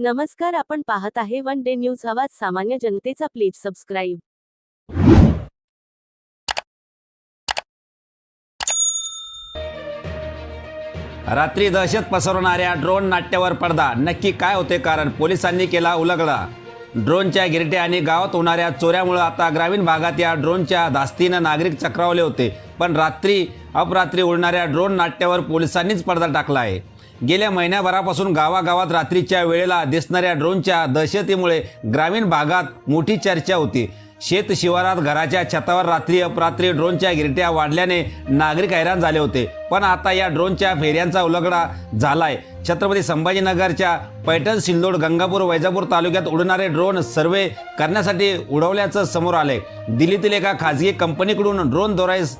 नमस्कार आपण पाहत आहे वन डे न्यूज आवाज. सामान्य जनतेचा प्लीज सबस्क्राईब. रात्री दहशत पसरवणाऱ्या ड्रोन नाट्यावर पडदा. नक्की काय होते? कारण पोलिसांनी केला उलगडा. ड्रोनच्या गिरट्या आणि गावात होणाऱ्या चोऱ्यामुळे आता ग्रामीण भागात या ड्रोनच्या धास्तीनं नागरिक चक्रावले होते. पण रात्री अपरात्री उडणाऱ्या ड्रोन नाट्यावर पोलिसांनीच पडदा टाकला आहे. गेल्या महिन्याभरापासून गावागावात रात्रीच्या वेळेला दिसणाऱ्या ड्रोनच्या दहशतीमुळे ग्रामीण भागात मोठी चर्चा होती. शेत शिवारात घराच्या छतावर रात्री अपरात्री ड्रोनच्या गिरट्या वाढल्याने नागरिक हैराण झाले होते. पण आता या ड्रोनच्या फेऱ्यांचा उलगडा झालाय. छत्रपती संभाजीनगरच्या पैठण सिल्लोड गंगापूर वैजापूर तालुक्यात उडणारे ड्रोन सर्वे करण्यासाठी उडवल्याचं समोर आले दिल्लीतील एका खाजगी कंपनीकडून ड्रोन दोराईस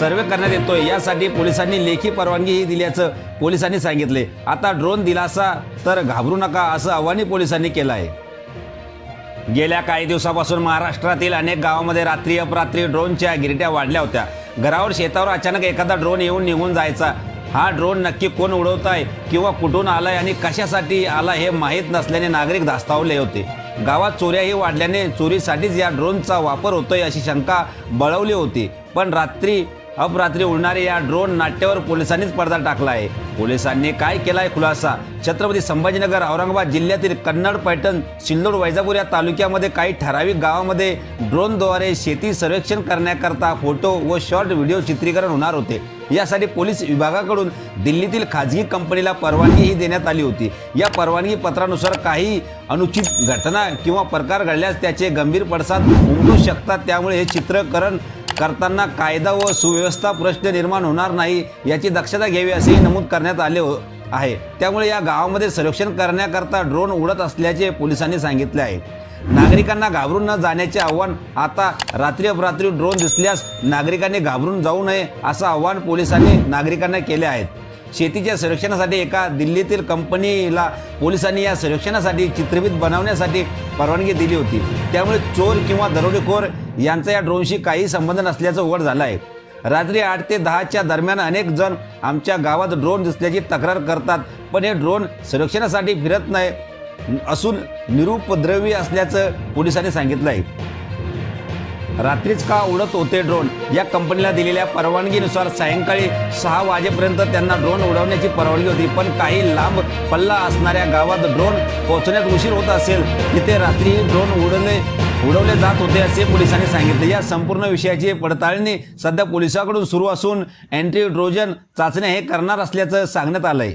सर्वे करण्यात येतोय. यासाठी पोलिसांनी लेखी परवानगीही दिल्याचं पोलिसांनी सांगितले. आता ड्रोन दिलासा तर घाबरू नका असं आव्हानही पोलिसांनी केलं आहे गेल्या काही दिवसापासून महाराष्ट्रातील अनेक गावामध्ये रात्री अपरात्री ड्रोनच्या गिरट्या वाढल्या होत्या. घरावर शेतावर अचानक एखादा ड्रोन येऊन निघून जायचा. हा ड्रोन नक्की कोण उडवत आहे किंवा कुठून आलाय आणि कशासाठी आला हे माहीत नसल्याने नागरिक धास्तावले होते. गावात चोऱ्याही वाढल्याने चोरीसाठीच या ड्रोनचा वापर होतोय अशी शंका बळवली होती. पण रात्री अपरात्री उडणारे या ड्रोन नाट्यावर पोलिसांनीच पडदा टाकला आहे पोलिसांनी काय केलाय खुलासा? छत्रपती संभाजीनगर औरंगाबाद जिल्ह्यातील कन्नड पैठण सिल्लोड वैजापूर या तालुक्यामध्ये काही ठराविक गावामध्ये ड्रोनद्वारे शेती सर्वेक्षण करण्याकरता फोटो व शॉर्ट व्हिडिओ चित्रीकरण होणार होते. यासाठी पोलीस विभागाकडून दिल्लीतील खाजगी कंपनीला परवानगीही देण्यात आली होती. या परवानगी पत्रानुसार काही अनुचित घटना किंवा प्रकार घडल्यास त्याचे गंभीर पडसाद उमटू शकतात. त्यामुळे हे चित्रकरण करताना कायदा व सुव्यवस्था प्रश्न निर्माण होणार नाही याची दक्षता घ्यावी असेही नमूद करण्यात आले हो आहे. त्यामुळे या गावामध्ये संरक्षण करण्याकरता ड्रोन उडत असल्याचे पोलिसांनी सांगितले आहे. नागरिकांना घाबरून न जाण्याचे आव्हान आता रात्री अपरात्री ड्रोन दिसल्यास नागरिकांनी घाबरून जाऊ नये असं आव्हान पोलिसांनी नागरिकांना केले आहेत शेतीच्या संरक्षणासाठी एका दिल्लीतील कंपनीला पोलिसांनी या संरक्षणासाठी चित्रफित बनवण्यासाठी परवानगी दिली होती. त्यामुळे चोर किंवा दरोडेखोर यांचा या ड्रोनशी काही संबंध नसल्याचं उघड झालं आहे. रात्री आठ ते दहाच्या दरम्यान अनेक जण आमच्या गावात ड्रोन दिसल्याची तक्रार करतात पण हे ड्रोन संरक्षणासाठी फिरत नाही असून निरुपद्रवी असल्याचं पोलिसांनी सांगितलं आहे. रात्रीच का उडत होते ड्रोन या कंपनीला दिलेल्या परवानगीनुसार सायंकाळी सहा वाजेपर्यंत त्यांना ड्रोन उडवण्याची परवानगी होती. पण काही लांब पल्ला असणाऱ्या गावात ड्रोन पोहोचण्यात उशीर होत असेल. तिथे रात्री ड्रोन उडवले उडवले जात होते असे पोलिसांनी सांगितले. या संपूर्ण विषयाची पडताळणी सध्या पोलिसांकडून सुरू असून अँटी ड्रोजन चाचण्या हे करणार असल्याचं सांगण्यात आलंय.